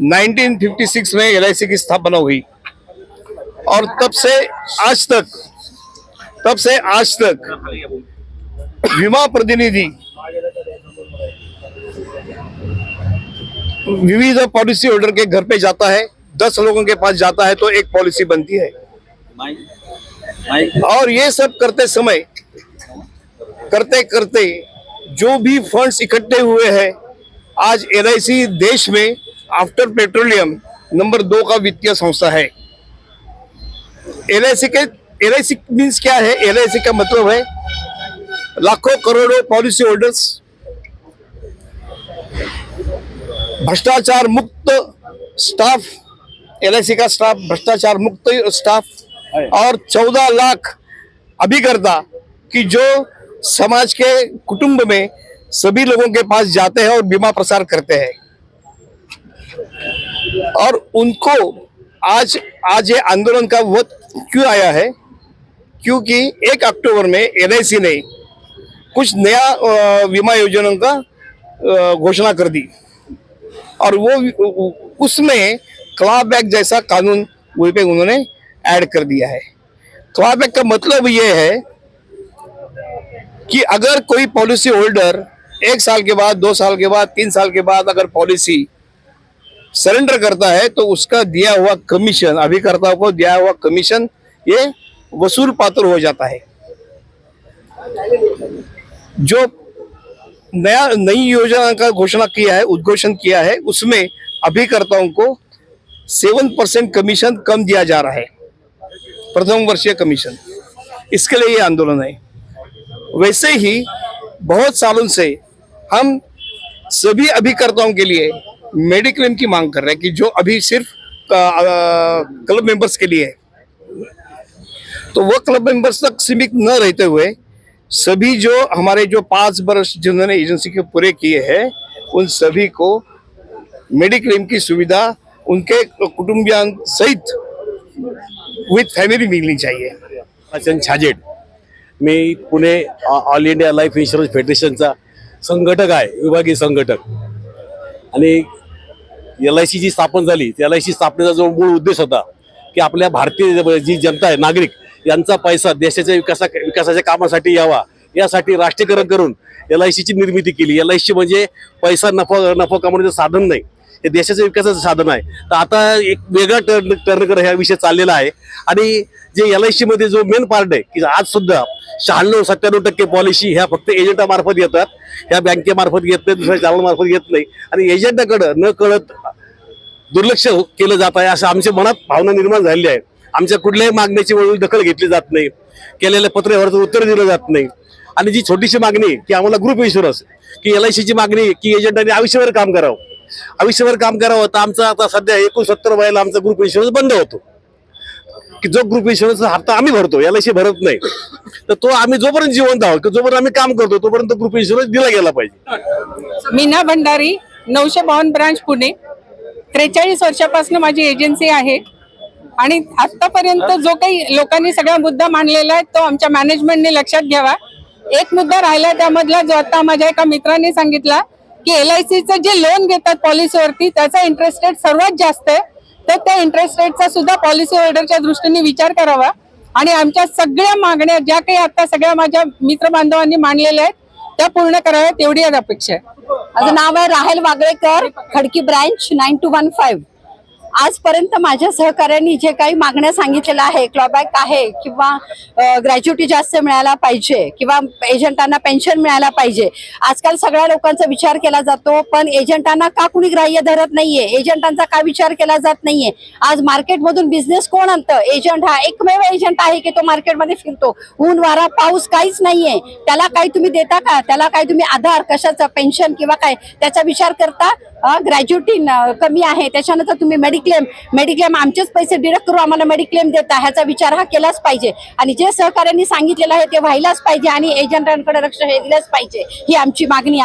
1956 में एलआईसी की स्थापना हुई और तब से आज तक, तब से आज तक विमा प्रतिनिधि, विविध पॉलिसी होल्डर के घर पे जाता है, दस लोगों के पास जाता है तो एक पॉलिसी बनती है। और ये सब करते समय, करते करते जो भी फंड्स इकट्ठे हुए हैं, आज एलआईसी देश में आफ्टर पेट्रोलियम नंबर दो का वित्तीय संस्था है। एल के एल मीन्स क्या है? एल आई सी का मतलब है लाखों करोड़ों पॉलिसी होल्डर्स भ्रष्टाचार मुक्त स्टाफ एल का स्टाफ भ्रष्टाचार मुक्त स्टाफ और चौदह लाख अभिकर्ता की जो समाज के कुटुंब में सभी लोगों के पास जाते हैं और बीमा प्रसार करते हैं। और उनको आज आज ये आंदोलन का वक्त क्यों आया है? क्योंकि एक अक्टूबर में एल ने कुछ नया बीमा योजनाओं का घोषणा कर दी। और वो उसमें क्लाबैक जैसा कानून वहीं पे उन्होंने ऐड कर दिया है। क्लाबैक का मतलब ये है कि अगर कोई पॉलिसी होल्डर एक साल के बाद, दो साल के बाद, तीन साल के बाद अगर पॉलिसी सरेंडर करता है तो उसका दिया हुआ कमीशन अभिकर्ता को दिया हुआ कमीशन ये वसूल पात्र हो जाता है। जो नया, नई योजना का घोषणा किया है, उद्घोषण किया है, उसमें अभिकर्ताओं को सेवन परसेंट कमीशन कम दिया जा रहा है। प्रथम वर्षीय कमीशन इसके लिए ये आंदोलन है। वैसे ही बहुत सालों से हम सभी अभिकर्ताओं के लिए मेडिक्लेम की मांग कर रहे हैं कि जो अभी सिर्फ क्लब मेंबर्स के लिए है। तो वो क्लब मेंबर्स तक सीमित न रहते हुए सभी जो हमारे जो पाँच वर्ष जिन्होंने एजेंसी के पूरे किए हैं उन सभी को मेडिक्लेम की सुविधा उनके कुटुंबियान सहित विथ फैमिली मिलनी चाहिए। वाचन छाजेट मी Pune all India life insurance फेडरेशनचा संघटक आहे विभागीय संघटक. आणि एल आय सी जी स्थापन झाली एल आय सी स्थापनेचा जो मूळ उद्देश होता की आपल्या भारतीय जी जनता आहे नागरिक यांचा पैसा देशाच्या विकासा विकासाच्या कामासाठी यावा. यासाठी राष्ट्रीयकरण करून एल आय सीची निर्मिती केली. एल आय सी म्हणजे पैसा नफा नफा कमवण्याचं साधन नाही. हे देशाच्या विकासाचं साधन आहे. तर आता एक वेगळा टर्न टर्नकडे हा विषय चाललेला आहे. आणि जे एल आयमध्ये जो मेन पार्ट आहे की आज सुद्धा शहाण्णव सत्त्याण्णव टक्के पॉलिसी ह्या फक्त एजंटामार्फत येतात. ह्या बँकेमार्फत येत नाही दुसऱ्या चॅनलमार्फत येत नाही. आणि एजंटाकडं न कळत दुर्लक्ष केलं जात आहे असं आमच्या मनात भावना निर्माण झालेली आहे. आमच्या कुठल्याही मागण्याची वेळी दखल घेतली जात नाही. केलेल्या पत्रावरचं उत्तर दिलं जात नाही. आणि जी छोटीशी मागणी की आम्हाला ग्रुप इन्शुरन्स की एल आय सीची मागणी की एजंटाने आयुष्यभर काम करावं. आयुष्यभर काम करावं तर आमचा आता सध्या एकोणसत्तर वयाला आमचा ग्रुप इन्शुरन्स बंद होतो. की जो ग्रुप इन्शुरन्सचा हप्ता आम्ही भरतो एल आय सी भरत नाही. तर तो आम्ही जोपर्यंत जिवंत आहोत की जोपर्यंत आम्ही काम करतो तोपर्यंत ग्रुप इन्शुरन्स दिला गेला पाहिजे. मीना भंडारी नऊशे बावन्न ब्रांच पुणे. त्रेचाळीस वर्षापासून माझी एजन्सी आहे. आणि आतापर्यंत जो काही लोकांनी सगळा मुद्दा मांडलेला आहे तो आमच्या मॅनेजमेंटने लक्षात घ्यावा. एक मुद्दा राहिला त्यामधला जो आता माझ्या एका मित्राने सांगितला की एल आय सीचं जे लोन घेतात पॉलिसीवरती त्याचा इंटरेस्ट रेट सर्वात जास्त आहे. तर त्या इंटरेस्ट रेटचा सुद्धा पॉलिसी होल्डरच्या दृष्टीने विचार करावा. आणि आमच्या सगळ्या मागण्या ज्या काही आता सगळ्या माझ्या मित्र बांधवांनी मांडलेल्या आहेत त्या पूर्ण कराव्यात एवढी आज अपेक्षा आहे. माझं नाव आहे Rahel Waglekar Khadki branch nine two one five आजपर्यंत माझ्या सहकाऱ्यांनी जे काही मागण्या सांगितलेलं आहे क्लॉबॅक आहे किंवा ग्रॅज्युटी जास्त मिळायला पाहिजे किंवा एजंटांना पेन्शन मिळायला पाहिजे आजकाल सगळ्या लोकांचा विचार केला जातो पण एजंटांना का कुणी ग्राह्य धरत नाहीये? एजंटांचा का विचार केला जात नाहीये? आज मार्केटमधून बिझनेस कोण आणतं? एजंट हा एकमेव एजंट आहे की तो मार्केटमध्ये फिरतो? ऊन वारा पाऊस काहीच नाहीये. त्याला काही तुम्ही देता का? त्याला काही तुम्ही आधार कशाचा? पेन्शन किंवा काय? त्याचा विचार करता? ग्रॅज्युटी कमी आहे. त्याच्यानंतर तुम्ही मेडिक्लेम मेडिक्लेम आमचेच पैसे डिडक्ट करू आम्हाला मेडिक्लेम देता. ह्याचा विचार हा केलाच पाहिजे. आणि जे सहकार्यांनी सांगितलेलं आहे ते व्हायलाच पाहिजे आणि एजंटांकडे लक्ष हे दिलंच पाहिजे. ही आमची मागणी आहे.